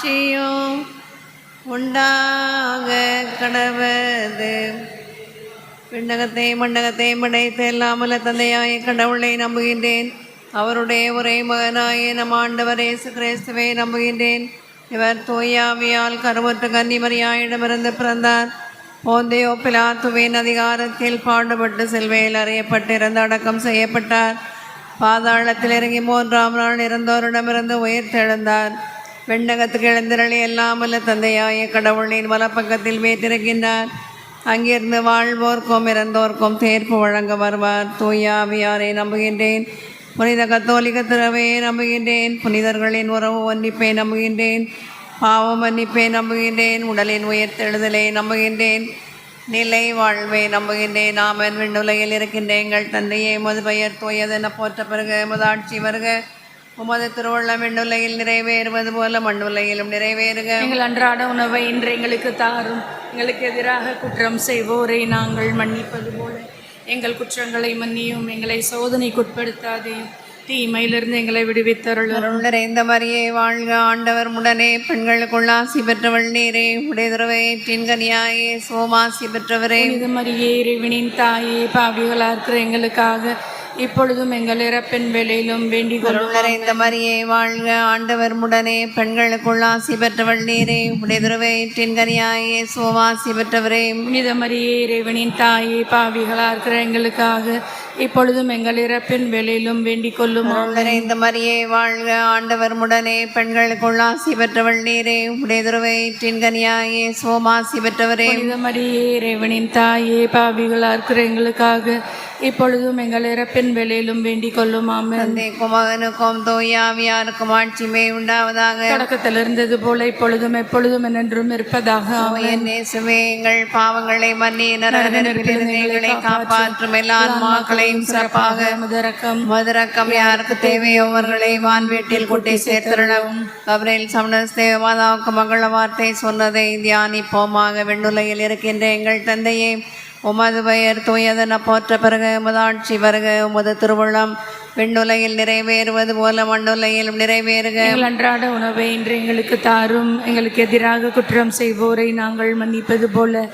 ஆட்சியும் உண்டாக கடவது. விண்ணகத்தை மண்டகத்தை படைத்து எல்லாமல்ல தந்தையாய கடவுளை நம்புகின்றேன். அவருடைய ஒரே மகனாய நம் ஆண்டவர் இயேசு கிறிஸ்துவை நம்புகின்றேன். இவர் தூயாவியால் கருவற்ற கன்னிமரியாயிடமிருந்து பிறந்தார். போந்தையோ பிலாத்துவின் அதிகாரத்தில் பாடுபட்டு செல்வையில் அறியப்பட்டு இறந்து அடக்கம் செய்யப்பட்டார். பாதாளத்தில் இறங்கி மூன்றாம் நாள் இறந்தோரிடமிருந்து உயிர் தெழுந்தார். வெண்ணகத்துக்கு எழுந்திரளி எல்லாமல்ல தந்தையாய கடவுளின் வலப்பக்கத்தில் வேற்றிருக்கின்றார் அங்கிருந்து வாழ்வோர்க்கும் இறந்தோர்க்கும் தேர்ப்பு வழங்க வருவார். தூயாவியாரை நம்புகின்றேன். புனித கத்தோலிக்க திறவையை நம்புகின்றேன். புனிதர்களின் உறவு ஒன்றிப்பை நம்புகின்றேன். பாவம் மன்னிப்பை நம்புகின்றேன். உடலின் உயர்த்தெழுதலை நம்புகின்றேன். நிலை வாழ்வை நம்புகின்றேன். நாமன் விண்ணுலகில் இருக்கின்ற எங்கள் தந்தையை உமது பெயர் தூயதென போற்ற பிறகு உமது வருக. உமது திருவள்ளம் விண்ணுலகில் நிறைவேறுவது போல மண்ணுலகிலும் நிறைவேறுக. எங்கள் அன்றாட உணவை இன்று எங்களுக்கு தாரும். எங்களுக்கு எதிராக குற்றம் செய்வோரை நாங்கள் மன்னிப்பது போல. எங்கள் குற்றங்களை மன்னியும் எங்களை சோதனைக்குட்படுத்தாதையும் தீமையிலிருந்து எங்களை விடுவித்தருளும். அருள் நிறைந்த மரியே வாழ்க ஆண்டவர் முடனே. பெண்களுக்குள் ஆசி பெற்றவள் நீரே. உடையதுறவையற்றின் கனியாயே. சோமாசி பெற்றவரே. புனித மரியே இறைவனின் தாயே. பாவிகளாக இருக்கிற எங்களுக்காக இப்பொழுதும் எங்கள் இறப்பின் வேலையிலும் வேண்டிக் கொள்ளும். நிறைந்த மரியே வாழ்க ஆண்டவர் முடனே. பெண்களுக்குள் ஆசி பெற்றவள் நீரே. உடையதுறவையற்றின் கனியாயே சோமாசி பெற்றவரே. புனித மரியே இறைவனின் தாயே பாவிகளாக இருக்கிற எங்களுக்காக இப்பொழுதும் எங்கள் இறப்பின் வேலையிலும் வேண்டிக் கொள்ளும் நிறைந்த மரியே வாழ்க ஆண்டவர் முடனே பெண்களுக்குள் ஆசி பெற்றவள் நீரே. உடையதுறவையற்றின் கனியாயே சோமாசி பெற்றவரே. புனித மரியே இறைவனின் தாயே பாவிகளாக இருக்கிற எங்களுக்காக இப்பொழுதும் எங்கள் இறப்பின் வேலையிலும் வேண்டிக் கொள்ளும் ஆமென். தந்தைக்கும் மகனுக்கும் தூயாவியாருக்கும் ஆட்சிமை உண்டாவதாக. தொடக்கத்தில் இருந்தது போல இப்பொழுதும் எப்பொழுதும் என்றும் இருப்பதாக நேசுவே எங்கள் பாவங்களை மன்னி எங்களை காப்பாற்றும் எல்லா ஆன்மாக்களையும் சிறப்பாக முதரக்கம் மதுரக்கம் யாருக்கு தேவையோ அவர்களை வான்வீட்டில் கூட்டி சேர்த்திடவும். கபரில் சமணஸ் தேவமாதாவுக்கு மங்கள வார்த்தை சொன்னதை தியானிப்போமாக. விண்ணுலகில் இருக்கின்ற எங்கள் தந்தையே உமது பெயர் தூயதென போற்ற பிறகு உமது ஆட்சி வருக உமது திருவுள்ளம் விண்ணுலகில் நிறைவேறுவது போல மண்ணுலகிலும் நிறைவேறுக. அன்றாட உணவை இன்று எங்களுக்கு தாரும். எங்களுக்கு எதிராக குற்றம் செய்வோரை நாங்கள் மன்னிப்பது போல.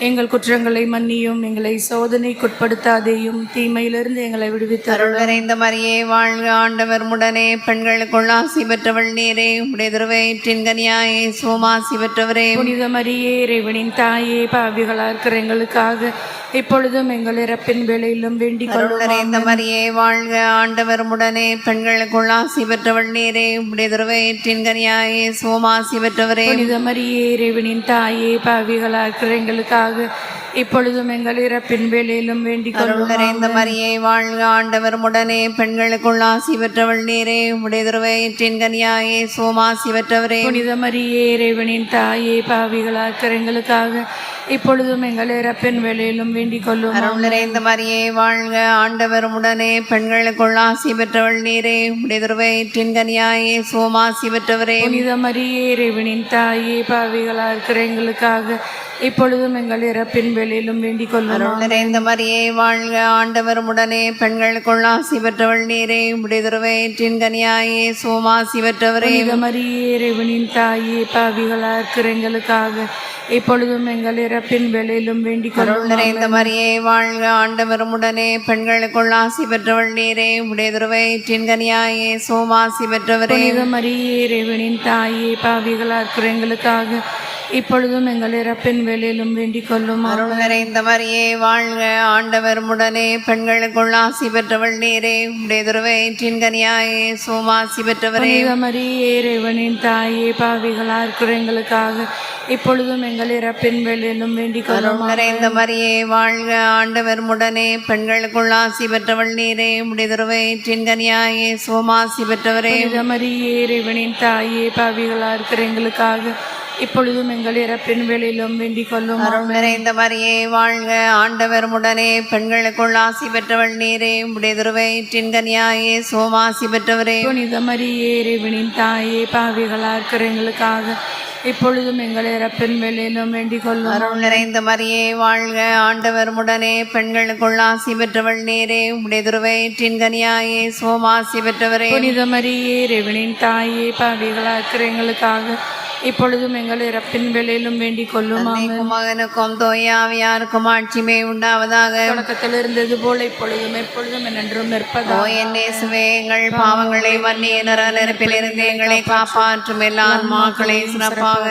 எங்கள் குற்றங்களை மன்னியும் எங்களை சோதனைக்குட்படுத்தாதேயும் தீமையிலிருந்து எங்களை விடுவித்தருள் அருள் நிறைந்த மரியே வாழ்க ஆண்டவர் முடனே. பெண்களுக்குள் ஆசி பெற்றவள் நீரே. உடைய திருவயிற்றின் கனியாயே சோமாசி பெற்றவரே. புனித மரியே இறைவனின் தாயே பாவிகளாக இருக்கிற எங்களுக்காக இப்பொழுதும் எங்கள் இறப்பின் வேலையிலும் வேண்டிக் கொள்ளும் நிறைந்த மரியே வாழ்க ஆண்டவர் முடனே. பெண்களுக்குள் ஆசி பெற்றவள் நீரே. உடைய திருவயிற்றின் கனியாயே சோமாசி பெற்றவரே. புனித மரியே இறைவனின் தாயே பாவிகளாக இருக்கிற எங்களுக்காக இப்பொழுதும் எங்கள் இறப்பின் வேலையிலும் வேண்டிக் நிறைந்த மரியே வாழ்க ஆண்டவர் முடனே பெண்களுக்குள் ஆசி பெற்றவள் நீரே உடைய திருவயிற்றின் கனியாயே சோமாசி பெற்றவரே புனித மரியே இறைவனின் தாயே பாவிகளாக எங்களுக்காக இப்பொழுதும் எங்கள் இறப்பின் வேலையிலும் வேண்டிக் கொள்ளும். அருள் நிறைந்த மரியே வாழ்க ஆண்டவர் உடனே. பெண்களுக்குள் ஆசி பெற்றவள் நீரே. உடைய திருவயிற்றின் கனியாயே சோமாசி பெற்றவரே. புனித மரியே இறைவனின் தாயே பாவிகளாக இருக்கிற எங்களுக்காக இப்பொழுதும் எங்கள் இறப்பின் வேலையிலும் வேண்டிக் கொள்ளும். நிறைந்த மரியே வாழ்க ஆண்டவர் உடனே. பெண்களுக்குள் ஆசி பெற்றவள் நீரே. உடைய திருவயிற்றின் கனியாயே சோமாசி பெற்றவரே. மரியே இறைவனின் தாயே பாவிகளாக இருக்கிற எங்களுக்காக இப்பொழுதும் எங்கள் இறப்பின் வேலையிலும் வேண்டிக் நிறைந்த மரியே வாழ்க ஆண்டவர் உடனே பெண்களுக்குள் ஆசி பெற்றவள் நீரே. உடைய திருவயிற்றின் கனியாயே சோமாசி பெற்றவரே. மரியே இறைவனின் தாயே பாவிகளாக இருக்கிற எங்களுக்காக இப்பொழுதும் எங்கள் இறப்பின் வேலையிலும் வேண்டிக் கொள்ளும். அருள் நிறைந்த மரியே வாழ்க ஆண்டவர் உடனே பெண்களுக்குள் ஆசி பெற்றவள் நீரே. உடைய திருவயிற்றின் கனியாயே சோமாசி பெற்றவரே. மரியே இறைவனின் தாயே பாவிகளாக இருக்கிற எங்களுக்காக இப்பொழுதும் எங்கள் இறப்பின் வேலையிலும் வேண்டிக் நிறைந்த மரியே வாழ்க ஆண்டவர் உடனே பெண்களுக்குள் ஆசி பெற்றவள் நீரே. திருவயிற்றின் கனியாயே சோமாசி பெற்றவரே. மரியே இறைவனின் தாயே பாவிகளாக இருக்கிற எங்களுக்காக இப்பொழுதும் எங்கள் இறப்பின் வேலையிலும் வேண்டிக் கொள்ளும் அருள் நிறைந்த மரியே வாழ்க ஆண்டவர் உடனே பெண்களுக்குள் ஆசி பெற்றவள் நீரே. உடைய திருவயிற்றின் கனியாயே சோமாசி பெற்றவரே. புனித மரியே இறைவனின் தாயே பாவிகளாக இருக்கிற எங்களுக்காக இப்பொழுதும் எங்கள் இறப்பின் வேலையிலும் வேண்டிக் கொள்ளும். அருள் நிறைந்த மரியே வாழ்க ஆண்டவர் உடனே பெண்களுக்குள் ஆசி பெற்றவள் நீரே. உடைய திருவயிற்றின் கனியாயே சோமாசி பெற்றவரே. புனித மரியே இறைவனின் தாயே பாவிகளாக இருக்கிற எங்களுக்காக இப்பொழுதும் எங்கள் இறப்பின் வேளையிலும் வேண்டிக் கொள்ளும். மகனுக்கும் தோயாவியாருக்கும் ஆட்சிமே உண்டாவதாக. தொடக்கத்தில் இருந்தது போல இப்பொழுதும் எப்பொழுதும் என்றும் நிற்பதா ஓ என் இயேசுவே எங்கள் பாவங்களை மன்னிய நர நெருப்பிலிருந்து எங்களை காப்பாற்றும் எல்லா ஆன்மாக்களை சிறப்பாக.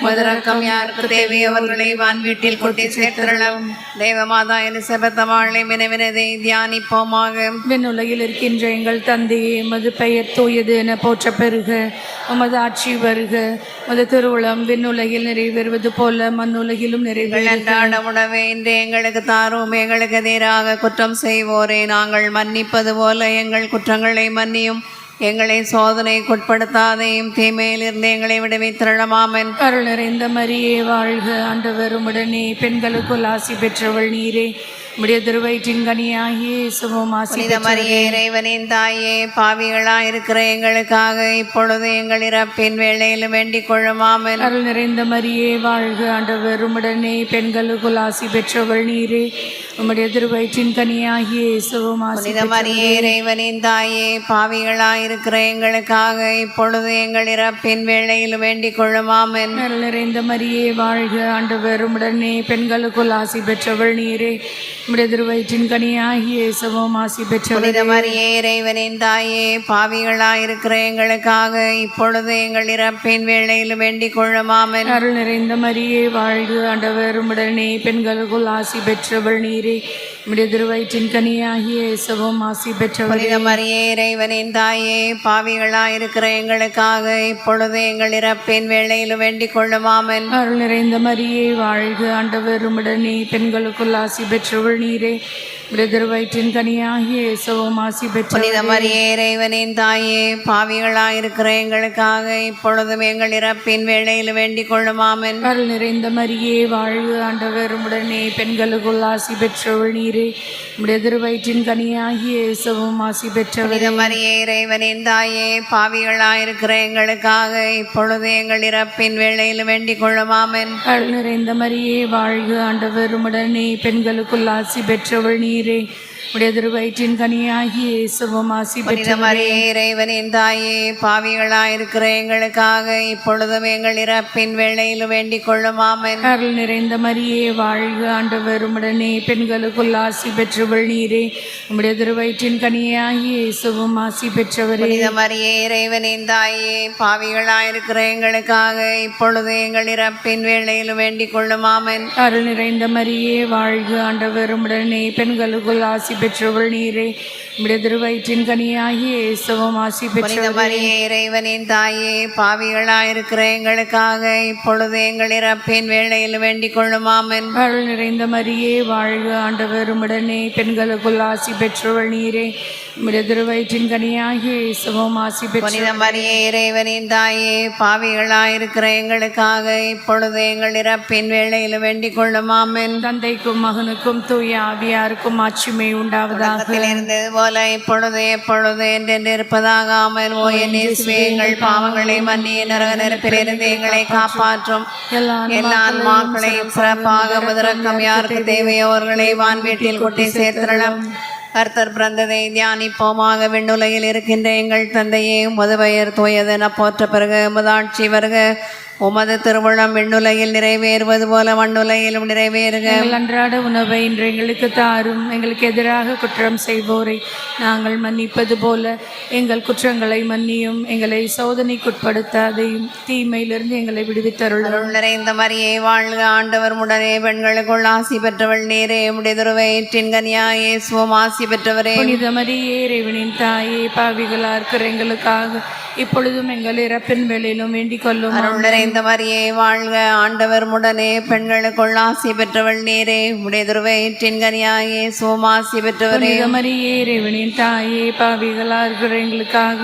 மதுரக்கம் யாருக்கு தேவையவர்களை வான் வீட்டில் கொட்டி சேர்த்திரளும் தேவமாதா என்று செபத்தவாளை வினவினதை தியானிப்போமாக. விண்ணுலகில் இருக்கின்ற எங்கள் தந்தையே மது பெயர் தூயது என போற்ற பெறுக உமது ஆட்சி வருக. உமது திருவுளம் விண்ணுலகில் நிறைவேறுவது போல மண்ணுலகிலும் அன்றாட உணவை இன்று எங்களுக்கு தாரும். எங்களுக்கு எதிராக குற்றம் செய்வோரை. நாங்கள் மன்னிப்பது போல எங்கள் குற்றங்களை மன்னியும். எங்களை சோதனைக்குட்படுத்தாதையும் தீமையிலிருந்து எங்களை விடுவித்திரளமாமன். அருள் நிறைந்த மரியே வாழ்க ஆண்டவர் உடனே பெண்களுக்குள் ஆசி பெற்றவள் நீரே. உடைய திருவயிற்றின் கனியாகிய இயேசுவும் ஆசி புனித மரியே இறைவனின் தாயே பாவிகளாய் இருக்கிற எங்களுக்காக இப்பொழுது எங்கள் இறப்பின் வேளையில் வேண்டிக் கொள்ளுமாமன் அருள் நிறைந்த மரியே வாழ்க ஆண்டவர். உடனே பெண்களுக்குள் ஆசி பெற்றவள் நீரே. உம்முடைய திருவயிற்றின் கனியாகிய இயேசுவும் ஆசி புனித மரியே இறைவனின் தாயே பாவிகளாய் இருக்கிற எங்களுக்காக இப்பொழுது எங்கள் இறப்பின் வேளையில் வேண்டிக் கொள்ளுமாமன் அருள் நிறைந்த மரியே வாழ்க ஆண்டவர். உடனே பெண்களுக்குள் ஆசி பெற்றவள் நீரே. உம்முடைய திருவயிற்றின் கனியாகிய இயேசுவும் ஆசி பெற்றவள் புனித மரியே இறைவனின் தாயே பாவிகளாய் இருக்கிற எங்களுக்காக இப்பொழுது எங்கள் இறப்பின் வேளையில் வேண்டிக் கொள்ளுமாமன். அருள் நிறைந்த மரியே வாழ்க ஆண்டவர் உடனே பெண்களுக்குள் ஆசி பெற்றவள் நீரே. உம்முடைய திருவயிற்றின் கனியாகிய இயேசுவும் ஆசி பெற்றவள் புனித மரியே இறைவனின் தாயே பாவிகளாய் இருக்கிற எங்களுக்காக இப்பொழுது எங்கள் இறப்பின் வேளையில் வேண்டிக் கொள்ளுமாமன். அருள் நிறைந்த மரியே வாழ்க ஆண்டவர் உடனே பெண்களுக்குள் ஆசி பெற்றவள் நீரே உம்முடைய திருவயிற்றின் கனியாகிய இயேசுவும் ஆசி பெற்றவள் புனித மரியே இறைவனின் தாயே பாவிகளாய் இருக்கிற எங்களுக்காக இப்பொழுதும் எங்கள் இறப்பின் வேளையில் வேண்டிக் கொள்ளுமாமன். அருள் நிறைந்த மரியே வாழ்க ஆண்டவர் உடனே பெண்களுக்குள் ஆசி பெற்றவள் நீரே. உம்முடைய திருவயிற்றின் கனியாகிய இயேசுவும் ஆசி பெற்றவள் புனித மரியே இறைவனின் தாயே பாவிகளாய் இருக்கிற எங்களுக்காக இப்பொழுது எங்கள் இறப்பின் வேளையில் வேண்டிக் கொள்ளுமாமன். அருள் நிறைந்த மரியே வாழ்க ஆண்டவர் உடனே பெண்களுக்குள் ஆசி பெற்றவள் நீரே. Mire. உடைய திருவயிற்றின் கனியாகிய பெற்றவள் மரியே இறைவனின் தாயே பாவிகளாய் இருக்கிற எங்களுக்காக இப்பொழுதும் எங்கள் இறப்பின் வேளையில் வேண்டிக் கொள்ளுமாமன். அருள் நிறைந்த மரியே வாழ்க ஆண்டவர். உடனே பெண்களுக்குள் ஆசி பெற்றவள் நீரே. உம்முடைய திருவயிற்றின் கனியாகிய இயேசுவும் ஆசி பெற்றவரே. மரியே இறைவனின் தாயே பாவிகளாய் இருக்கிற எங்களுக்காக இப்பொழுது எங்கள் இறப்பின் வேளையில் வேண்டிக் கொள்ளுமாமன். அருள் நிறைந்த மரியே வாழ்க ஆண்டவர். உடனே பெண்களுக்குள் ஆசி பெற்றவள் நீரே உம்முடைய திருவயிற்றின் கனியாகிய இயேசுவும் ஆசி பெற்றவரே மரியே இறைவனின் தாயே பாவிகளாய் இருக்கிற எங்களுக்காக இப்பொழுது எங்கள் இறப்பின் வேளையில் வேண்டிக் கொள்ளுமாமன். அருள் நிறைந்த மரியே வாழ்க ஆண்டவர் உடனே பெண்களுக்குள் ஆசி பெற்றவள் நீரே. உம்முடைய திருவயிற்றின் கனியாகிய இயேசுவும் ஆசி பெற்ற மரியே இறைவனின் தாயே பாவிகளாய் இருக்கிற எங்களுக்காக இப்பொழுது எங்கள் இறப்பின் வேளையில் வேண்டிக் கொள்ளுமாமன். தந்தைக்கும் மகனுக்கும் தூய ஆவியாருக்கும் ஆட்சிமை உண்டாவதாக. போல இப்பொழுது எப்பொழுது என்றென்று இருப்பதாக ஆமன் ஓ என் இயேசுவே எங்கள் பாவங்களை மன்னிய நரக நெருப்பிலிருந்து எங்களை காப்பாற்றும். எல்லா ஆன்மாக்களையும் சிறப்பாக முதரக்கம் யாருக்கு தேவையோ அவர்களை வான் வீட்டில் கொட்டி சேர்த்திரளம் கர்த்தர் பிறந்ததை தியானிப்போமாக விண்ணுலகில் இருக்கின்ற எங்கள் தந்தையே உமது பெயர் தூயதென போற்ற பிறகு உமதாட்சி வருக. உமது திருவுளம் விண்ணுலகில் நிறைவேறுவது போல மண்ணுலகிலும் நிறைவேறுக. அன்றாட உணவை இன்று எங்களுக்கு தாரும். எங்களுக்கு எதிராக குற்றம் செய்வோரை நாங்கள் மன்னிப்பது போல எங்கள் குற்றங்களை மன்னியும். எங்களை சோதனைக்குட்படுத்தாதையும் தீமையிலிருந்து எங்களை விடுவித்தருளும். அருள் நிறைந்த மரியே வாழ்க ஆண்டவர் உடனே பெண்களுக்குள் ஆசி பெற்றவள் நீரே. உடைய துருவயிற்றின் கனியாயே சுவம் ஆசி பெற்றவரே. புனித மரியே இறைவனின் தாயே பாவிகளா இருக்கிற எங்களுக்காக இப்பொழுதும் எங்கள் இறப்பின் வேளையிலும் வேண்டிக் கொள்ளும். அருள் நிறைந்த மரியே வாழ்க ஆண்டவர் உடனே பெண்களுக்குள் ஆசி பெற்றவள் நீரே. உடைய துருவயிற்றின் கனியாயே சுவம் ஆசி பெற்றவரே. மரியே இறைவனின் தாயே பாவிகளா இருக்கிற எங்களுக்காக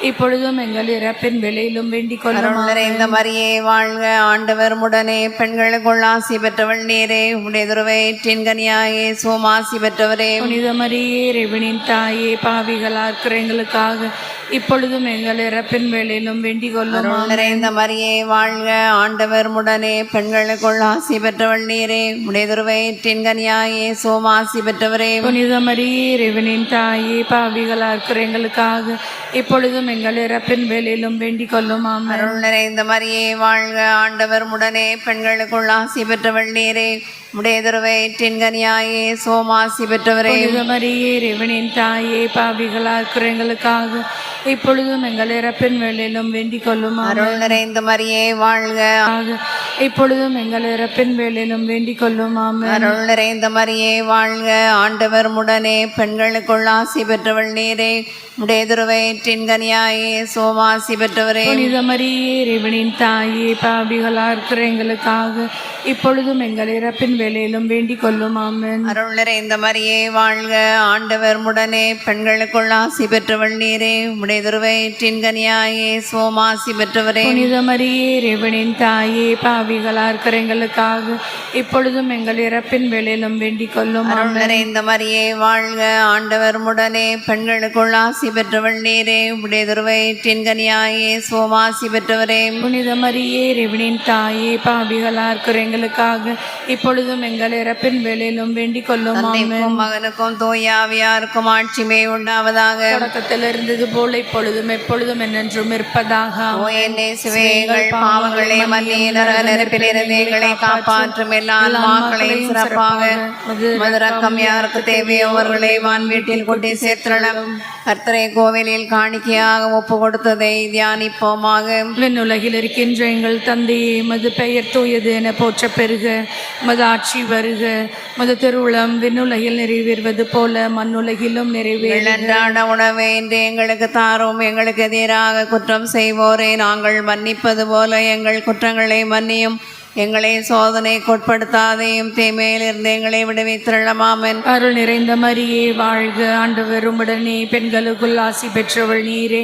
இப்பொழுதும் எங்கள் இறப்பின் வேளையிலும் வேண்டிக் கொள்ளும் நிறைந்த மரியே வாழ்க ஆண்டவர் உடனே பெண்களுக்குள் ஆசி பெற்றவள் நீரே. உடைய துருவயிற்றின் கனியாயே சுவம் ஆசி பெற்றவரே. புனித மரியே இறைவனின் தாயே பாவிகளா இருக்கிற எங்களுக்காக இப்பொழுதும் எங்கள் இறப்பின் வேளையிலும் வேண்டிக் கொள்ளும் நிறைந்த மரியே வாழ்க ஆண்டவர் முடனே. பெண்களுக்குள் ஆசி பெற்றவள் நீரே. உடையதுருவயிற்றின் கனியாயே சோமாசி பெற்றவரே. புனித மரியே இறைவனின் தாயே பாவிகளா இருக்கிற எங்களுக்காக இப்பொழுதும் எங்கள் இறப்பின் வேளையிலும் வேண்டிக் கொள்ளும் அருள் நிறைந்த மரியே வாழ்க ஆண்டவர் முடனே பெண்களுக்குள் ஆசி பெற்றவள் நீரே. உடையதுருவயிற்றின் கனியாயே சோமாசி பெற்றவரே. மரியே இறைவனின் தாயே பாவிகளா இருக்கிற எங்களுக்காக இப்பொழுதும் எங்கள் இறப்பின் வேளையிலும் வேண்டிக் கொள்ளும் அருள் நிறைந்த மரியே வாழ்க. இப்பொழுதும் எங்கள் இறப்பின் வேளையிலும் வேண்டிக் கொள்ளும் அருள் நிறைந்த மரியே வாழ்க. ஆண்டவர் முடனே பெண்களுக்குள் ஆசி பெற்றவள் நீரே. உடையதுருவயிற்றின் கனியாயே சோமாசி பெற்றவரே. புனித மரியே இறைவனின் தாயே பாவிகளா இருக்கிற எங்களுக்காக இப்பொழுதும் எங்கள் இறப்பின் வேளையிலும் வேண்டிக் கொள்ளும். ஆமென். அருள் நிறைந்த மரியே வாழ்க ஆண்டவர் முடனே. பெண்களுக்குள் ஆசி பெற்றவள் நீரே. உடையதுருவயிற்றின் கனியாயே சோமாசி பெற்றவரே. புனித மரியே இறைவனின் தாயே பாவிகளா இருக்கிற எங்களுக்காக இப்பொழுதும் எங்கள் இறப்பின் வேளையிலும் வேண்டிக் கொள்ளும். அருள் நிறைந்த மரியே வாழ்க ஆண்டவர் முடனே. பெண்களுக்குள் ஆசி பெற்றவள் நீரே. உடையதுருவயிற்றின் கனியாயே சோமாசி பெற்றவரே. புனித மரியே இறைவனின் தாயே பாவிகளா இருக்கிற எங்களுக்காக இப்பொழுதும் எங்கள் இறப்பின் வேளையிலும் வேண்டிக் கொள்ளும். மகனுக்கும் தூயாவியாருக்கும் ஆட்சிமே உண்டாவதாக. தொடக்கத்தில் இருந்தது போல இப்பொழுதும் எப்பொழுதும் என்னென்றும் இருப்பதாக. சிவேங்கள் பாவங்களை நெருப்பிலிருந்து எங்களை காப்பாற்றும் எல்லா சிறப்பாக. மதுரக்கம் யாருக்கு தேவையோ அவர்களை வான் வீட்டில் கொண்டு சேர்த்தளம் கர்த்தரை கோவிலில் காணிக்கையாக ஒப்பு கொடுத்ததை தியானிப்போமாக. விண்ணுலகில் இருக்கின்ற எங்கள் தந்தையே மது பெயர் தூயது என போற்ற பெருக மது ஆட்சி வருக மது திருவுளம் விண்ணுலகில் நிறைவேறுவது போல மண்ணுலகிலும் நிறைவேறு அன்றாட உணவை இன்று எங்களுக்கு தாரும் எங்களுக்கு எதிராக குற்றம் செய்வோரை நாங்கள் மன்னிப்பது போல எங்கள் குற்றங்களை மன்னியும். எங்களை சோதனைக்கு உட்படுத்தாதையும் தீமையிலிருந்து எங்களை விடுவித்திரளமாமன் அருள் நிறைந்த மரியே வாழ்க ஆண்டவர். உம்முடனே பெண்களுக்குள் ஆசி பெற்றவள் நீரே.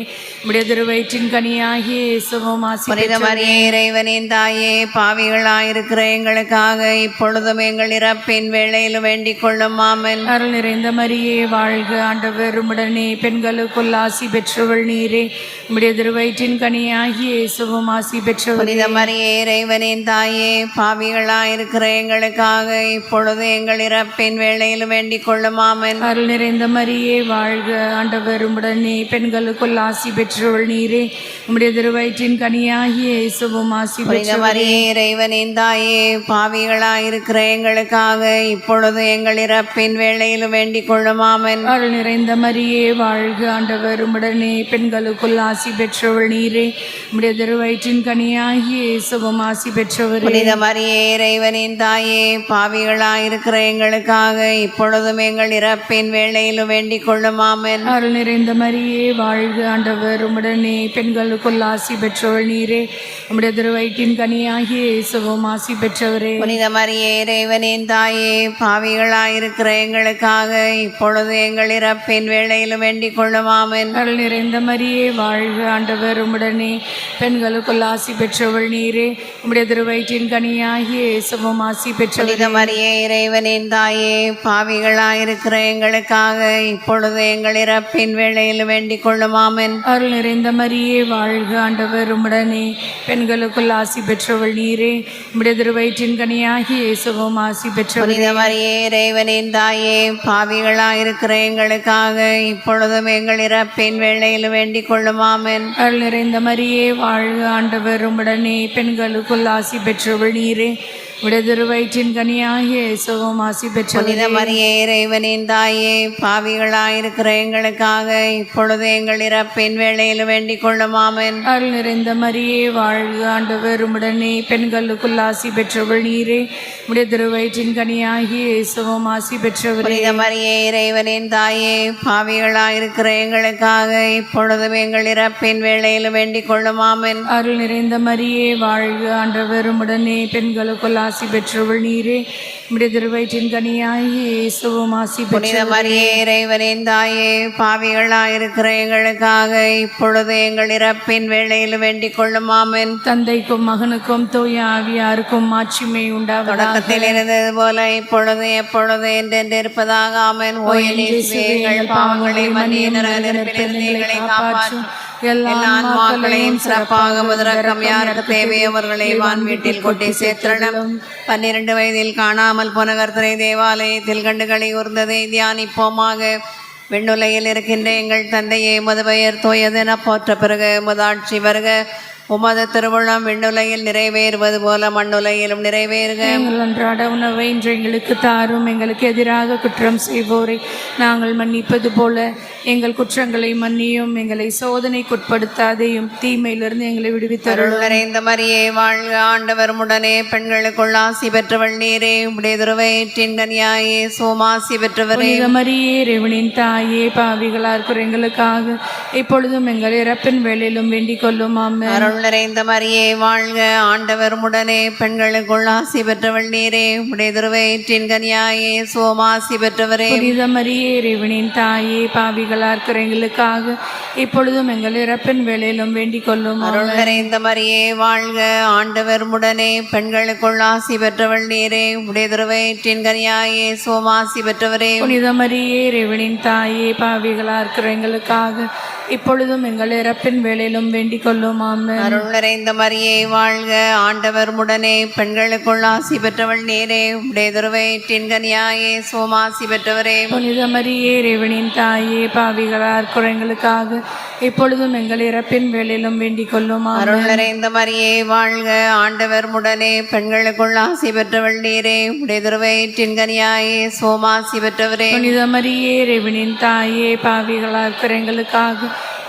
உடைய திருவயிற்றின் கனியாகிய இயேசுவும் ஆசி புனித மரியே இறைவனின் தாயே பாவிகளாயிருக்கிற எங்களுக்காக இப்பொழுதும் எங்கள் இறப்பின் வேளையில் வேண்டிக் கொள்ளும் மாமன் அருள் நிறைந்த மரியே வாழ்க ஆண்டவர். உம்முடனே பெண்களுக்குள் ஆசி பெற்றவள் நீரே. உம்முடைய திருவயிற்றின் கனியாகிய இயேசுவும் ஆசி பெற்றவள் புனித மரியே இறைவனின் தாயே பாவிகளாயிருக்கிற எங்களுக்காக இப்பொழுது எங்கள் இறப்பின் வேளையில் வேண்டிக் கொள்ளும் மாமன் அருள் நிறைந்த மரியே வாழ்க ஆண்டவர். உம்முடனே பெண்களுக்குள் ஆசி பெற்றவள் நீரே. உம்முடைய திருவயிற்றின் கனியாகிய இயேசுவும் ஆசி மரியே இறைவனின் தாயே பாவிகளாயிருக்கிற எங்களுக்காக இப்பொழுது எங்கள் இறப்பின் வேளையில் வேண்டிக் கொள்ளும் மாமன் அருள் நிறைந்த மரியே வாழ்க ஆண்டவர். உம்முடனே பெண்களுக்குள் ஆசி பெற்றவள் நீரே. உம்முடைய திருவயிற்றின் கனியாகிய இயேசுவும் ஆசி பெற்றவரே. புனித மரியே இறைவனின் தாயே பாவிகளாயிருக்கிற எங்களுக்காக இப்பொழுதும் எங்கள் இறப்பின் வேளையில் வேண்டிக் கொள்ளும் மாமன் அருள் நிறைந்த மரியே வாழ்க ஆண்டவர். உம்முடனே பெண்களுக்குள் ஆசி பெற்றவள் நீரே. உம்முடைய திருவயிற்றின் கனியாகிய இயேசுவும் ஆசி பெற்றவரே. புனித மரியே இறைவனின் தாயே பாவிகளாயிருக்கிற எங்களுக்காக இப்பொழுது எங்கள் இறப்பின் வேளையில் வேண்டிக் கொள்ளும் மாமன் அருள் நிறைந்த மரியே வாழ்க ஆண்டவர். உம்முடனே பெண்களுக்குள் ஆசி பெற்றவள் நீரே. உம்முடைய திருவயிற்றின் கனியாகிய இயேசுவும் ஆசி மரியே இறைவனின் தாயே பாவிகளாயிருக்கிற எங்களுக்காக இப்பொழுது எங்கள் இறப்பின் வேளையில் வேண்டிக் கொள்ளும் மாமன் அருள் நிறைந்த மரியே வாழ்க ஆண்டவர் உம்முடனே. பெண்களுக்குள் ஆசி பெற்றவள் நீரே. உம்முடைய திருவயிற்றின் கனியாகிய இயேசுவும் ஆசி புனித மரியே இறைவனின் தாயே பாவிகளாயிருக்கிற எங்களுக்காக இப்பொழுதும் எங்கள் இறப்பின் வேளையில் வேண்டிக் கொள்ளும் மாமன் அருள் நிறைந்த மரியே வாழ்க ஆண்டவர் உம்முடனே. பெண்களுக்குள் ஆசி பெற்றவள் நீரே உடைய திருவயிற்றின் கனியாகிய இயேசுவும் ஆசி பெற்றவள் புனித மரியே இறைவனின் தாயே பாவிகளாயிருக்கிற எங்களுக்காக இப்பொழுது எங்கள் இறப்பின் வேளையில் வேண்டிக் கொள்ளும் மாமன் அருள் நிறைந்த மரியே வாழ்க ஆண்டவர். உம்முடனே பெண்களுக்குள் ஆசி பெற்றவள் நீரே. உடைய திருவயிற்றின் கனியாகிய இயேசுவும் ஆசி பெற்றவரே. புனித மரியே இறைவனின் தாயே பாவிகளாயிருக்கிற எங்களுக்காக இப்பொழுதும் எங்கள் இறப்பின் வேளையில் வேண்டிக் கொள்ளும் மாமன் அருள் நிறைந்த மரியே வாழ்க ஆண்டவர். உம்முடனே பெண்களுக்குள் ஆசி ஆசி பெற்றவள் நீரே. உம்முடைய திருவயிற்றின் கனியாய் இயேசுவும் ஆசி புனித மரியே இறைவனின் தாயே பாவிகளாயிருக்கிற எங்களுக்காக இப்பொழுது எங்கள் இறப்பின் வேளையில் வேண்டிக் கொள்ளும் ஆமென் தந்தைக்கும் மகனுக்கும் தூய ஆவியாருக்கும் மாட்சிமை உண்டாவதாக. தொடக்கத்தில் இருந்தது போல இப்பொழுது எப்பொழுது என்றென்று இருப்பதாக ஆமென் பாவங்களை மன்னிய காப்பாற்றும் எல்லா ஆன்மாக்களையும் சிறப்பாக முதரக்கம் யாருக்கு தேவையோ அவர்களை வான் வீட்டில் கொட்டி சேர்த்தளம் பன்னிரண்டு வயதில் காணாமல் போன கர்த்தரை தேவாலயத்தில் கண்டுகளை உர்ந்ததை தியானிப்போமாக. விண்ணுலையில் இருக்கின்ற எங்கள் தந்தையே மது பெயர் தோயதென போற்ற பிறகு முதாட்சி வருக. உமது திருவிழம் விண்ணுலையில் நிறைவேறுவது போல மண்ணுலையிலும் நிறைவேறுக. எங்கள் அன்றாட உணவை இன்று எங்களுக்கு தாரும் எங்களுக்கு எதிராக குற்றம் செய்வோரை நாங்கள் மன்னிப்பது போல. எங்கள் குற்றங்களை மன்னியும் எங்களை சோதனைக்குட்படுத்தாதையும் தீமையிலிருந்து எங்களை விடுவித்தருள் நிறைந்த மரியே வாழ்க ஆண்டவர் உடனே பெண்களுக்குள் ஆசி பெற்றவள் நீரே உடைய திருவயிற்றின் கனியாயே சோமாசி பெற்றவரே. மரியே ரெவனின் தாயே பாவிகளார் எங்களுக்காக இப்பொழுதும் எங்கள் இறப்பின் வேளையிலும் வேண்டிக் கொள்ளும். அருள் நிறைந்த மரியே வாழ்க ஆண்டவர் உடனே பெண்களுக்குள் ஆசி பெற்றவள் நீரே உடைய திருவயிற்றின் கனியாயே சோமாசி பெற்றவரே. மரியே ரெவனின் தாயே பாவிகளார் எங்களுக்காக இப்பொழுதும் எங்கள் இறப்பின் வேளையிலும் வேண்டிக் கொள்ளும். அருள். நிறைந்த மரியே வாழ்க. ஆண்டவர் உடனே பெண்களுக்குள் ஆசி பெற்றவள் நீரே. உடைய திருவயிற்றின் கனியாயே சோமாசி பெற்றவரே. புனித மரியே ரெவனின் தாயே பாவிகளார் எங்களுக்காக இப்பொழுதும் எங்கள் இறப்பின் வேளையிலும் வேண்டிக் கொள்ளும். அருள் நிறைந்த மரியே வாழ்க. ஆண்டவர் உடனே பெண்களுக்குள் ஆசி பெற்றவள் நீரே. உடைய திருவயிற்றின் கனியாயே சோமாசி பெற்றவரே. புனித மரியே ரெவனின் தாயே பாவிகளார் எங்களுக்காக இப்பொழுதும் எங்கள் இறப்பின் வேளையிலும் வேண்டிக் கொள்ளும். அருள் நிறைந்த மரியே வாழ்க ஆண்டவர் உடனே பெண்களுக்குள் ஆசி பெற்றவள் நீரே. உடைய திருவயிற்றின் கனியாயே சோமாசி பெற்றவரே. புனித மரியே ரெவனின் தாயே பாவிகளார் எங்களுக்காக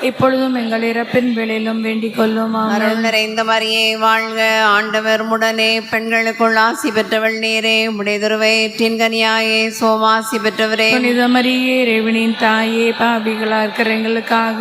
இப்பொழுதும் எங்கள் இறப்பின் வேளையிலும் வேண்டிக் கொள்ளும். அருள் நிறைந்த மரியே வாழ்க ஆண்டவர். உடனே பெண்களுக்குள் ஆசி பெற்றவள் நீரே. உடைய திருவயிற்றின் கனியாயே சோமாசி பெற்றவரே. புனித மரியே ரெவனின் தாயே பாவிகளார் எங்களுக்காக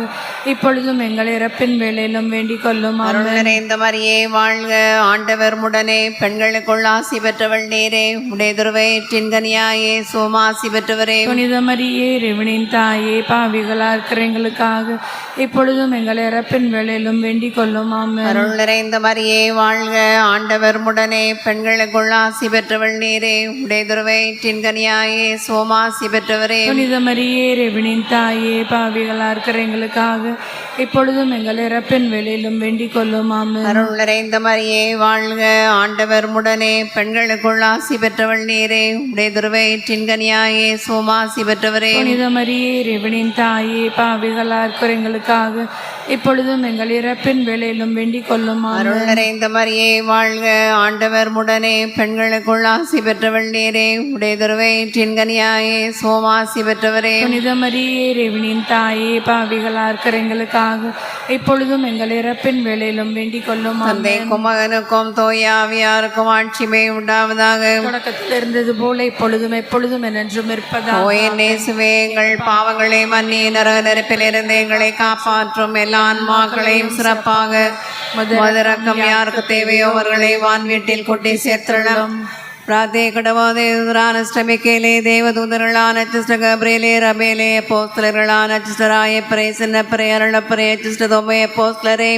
இப்பொழுதும் எங்கள் இறப்பின் வேளையிலும் வேண்டிக் கொள்ளும். அருள் நிறைந்த மரியே வாழ்க ஆண்டவர். உடனே பெண்களுக்குள் ஆசி பெற்றவள் நீரே. உடைய திருவயிற்றின் கனியாயே சோமாசி பெற்றவரே. புனித மரியே ரெவனின் தாயே பாவிகளார் எங்களுக்காக இப்பொழுதும் எங்கள் இறப்பின் வேளையிலும் வேண்டிக் கொள்ளும். அருள் நிறைந்த மரியே வாழ்க ஆண்டவர் உடனே பெண்களுக்குள் ஆசி பெற்றவள் நீரே. உடைய திருவயிற்றின் கனியாயே சோமாசி பெற்றவரே. புனித மரியே ரெவனின் தாயே பாவிகளார் எங்களுக்காக இப்பொழுதும் எங்கள் இறப்பின் வேளையிலும் வேண்டிக் கொள்ளும். அருள் நிறைந்த மரியே வாழ்க ஆண்டவர் உடனே பெண்களுக்குள் ஆசி பெற்றவள் நீரே. உடைய திருவயிற்றின் கனியாயே சோமாசி பெற்றவரே. புனித மரியே ரெவனின் தாயே பாவிகளார் எங்களுக்காக இப்பொழுதும் எங்கள் இறப்பின் வேளையிலும் வேண்டிக் கொள்ளும். அருள் நிறைந்த மரியே வாழ்க ஆண்டவர் உடனே பெண்களுக்குள் ஆசி பெற்றவள் நீரே உடைய திருவயிற்றின் கனியாயே சோமாசி பெற்றவரே. புனித மரியே ரெவனின் தாயே பாவிகளார் எங்களுக்காக இப்பொழுதும் எங்கள் இறப்பின் வேளையிலும் வேண்டிக் கொள்ளும். தந்தைக்கும் மகனுக்கும் தோயாவியாருக்கும் ஆட்சிமை உண்டாவதாக. தொடக்கத்தில் இருந்தது போல இப்பொழுதும் எப்பொழுதும் என்றும் இருப்பதா ஓயன் நேசுவே எங்கள் பாவங்களை மன்னி நரக நெருப்பிலிருந்து எங்களை காப்பாற்றும். எல்லா எல்லா ஆன்மாக்களையும் சிறப்பாக மதுரக்கம் யாருக்கு தேவையோ அவர்களை வான்வீட்டில் கொட்டி சேர்த்தளம் ராதே கடவாதே ருத்ரானஷ்டமிக்கேலே தேவதூதர்களான சிஸ்ட கபிரேலே ரபேலே போஸ்தலர்களான சிஸ்டராய பிரே சின்னப்பரே அருளப்பரே சிஸ்ட தொமைய போஸ்தலரே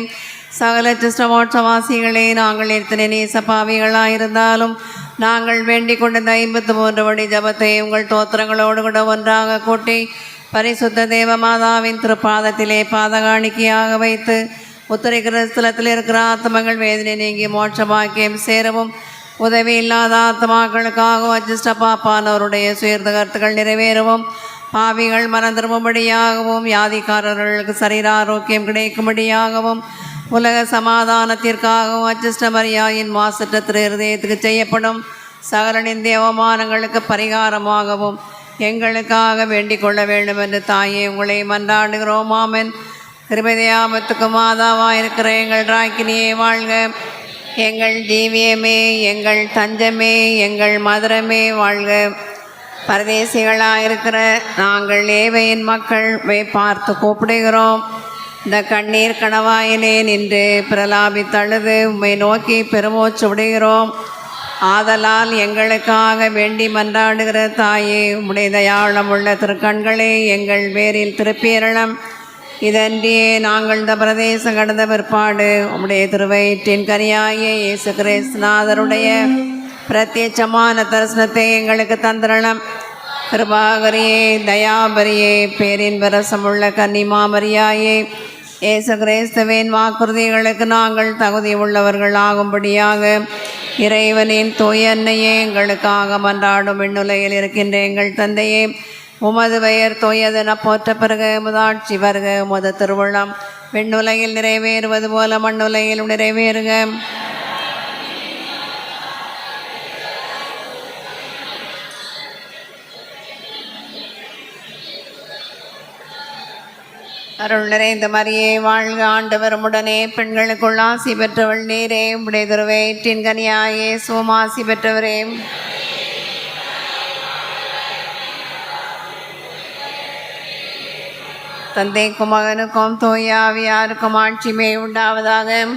சகல சிஸ்டமோட்சவாசிகளே நாங்கள் எத்தனை நேசப்பாவிகளாயிருந்தாலும் நாங்கள் வேண்டிக் கொண்ட ஐம்பத்து மூன்று வடி ஜபத்தை உங்கள் தோத்திரங்களோடு கூட ஒன்றாக கூட்டி பரிசுத்த தேவ மாதாவின் திருப்பாதத்திலே பாதகாணிக்கையாக வைத்து உத்தரிக்கிற ஸ்தலத்தில் இருக்கிற ஆத்மங்கள் வேதனை நீங்கி மோட்ச பாக்கியம் சேரவும். உதவி இல்லாத ஆத்மாக்களுக்காகவும் அஜிஷ்ட பாப்பானவருடைய சுயர்ந்த கருத்துக்கள் நிறைவேறவும். பாவிகள் மனம் யாதிக்காரர்களுக்கு வியாதிக்காரர்களுக்கு சரீர ஆரோக்கியம் கிடைக்கும்படியாகவும் உலக சமாதானத்திற்காகவும் அச்சிஷ்ட மரியாயின் மாசற்ற திரு இருதயத்துக்கு செய்யப்படும். சகலனின் தேவமானங்களுக்கு அவமானங்களுக்கு பரிகாரமாகவும் எங்களுக்காக வேண்டிக் கொள்ள வேண்டும் என்று தாயே உங்களை மன்றாடுகிறோம். ஆமன். திருமதியாபத்துக்கு மாதாவா இருக்கிற எங்கள் ராக்கினியே வாழ்க. எங்கள் ஜீவியமே எங்கள் தஞ்சமே எங்கள் மதுரமே வாழ்க. பரதேசிகளாக இருக்கிற நாங்கள் ஏவையின் மக்கள் பார்த்து கூப்பிடுகிறோம். இந்த கண்ணீர் கணவாயிலே நின்று பிரலாபித்தழுது உம்மை நோக்கி பெருமூச்சு விடுகிறோம். ஆதலால் எங்களுக்காக வேண்டி மன்றாடுகிற தாயே உம்முடைய தயாளம் உள்ள திருக்கண்களே எங்கள் பேரில் திருப்பேரளம். இதன்றியே நாங்கள் இந்த பிரதேசம் கடந்த பிற்பாடு உம்முடைய திருவயிற்றின் கனியாயே இயேசு கிறிஸ்துநாதருடைய பிரத்யட்சமான தரிசனத்தை எங்களுக்கு தந்திரணம் கிருபாகரியே தயாபரியே பேரின் வரசமுள்ள கன்னிமாமரியாயே இயேசு கிறிஸ்துவின் வாக்குறுதிகளுக்கு நாங்கள் தகுதி உள்ளவர்கள் ஆகும்படியாக இறைவனின் தூய அன்னையே எங்களுக்காக மன்றாடும் விண்ணுலையில் இருக்கின்ற எங்கள் தந்தையே. உமது பெயர் தூயதென போற்ற பிறகு. முதாட்சி வருக. உமது திருவிழம் விண்ணுலையில் நிறைவேறுவது போல மண்ணுலையில் நிறைவேறுக. அருள் நிறைந்த மரியே வாழ்க ஆண்டவர் உடனே பெண்களுக்குள் ஆசி பெற்றவள் நீரே. உடைய திருவேற்றின் கனியாயே சோமாசி பெற்றவரே. தந்தைக்கும் மகனுக்கும் தோயாவியாருக்கும் ஆட்சிமே உண்டாவதாக.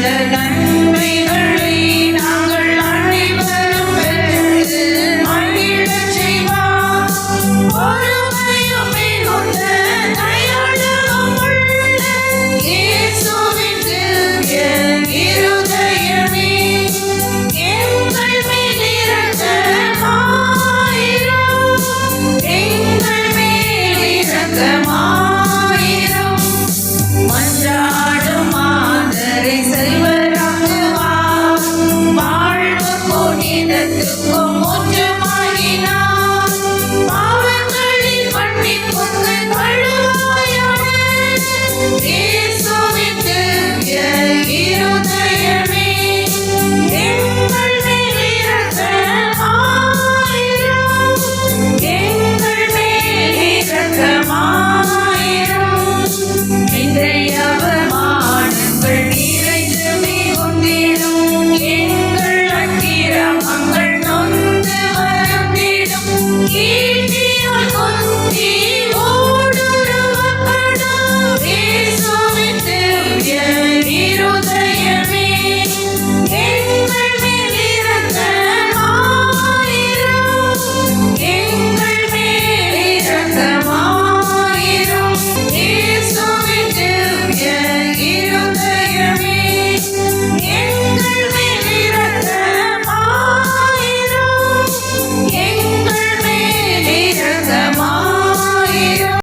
letter, letter.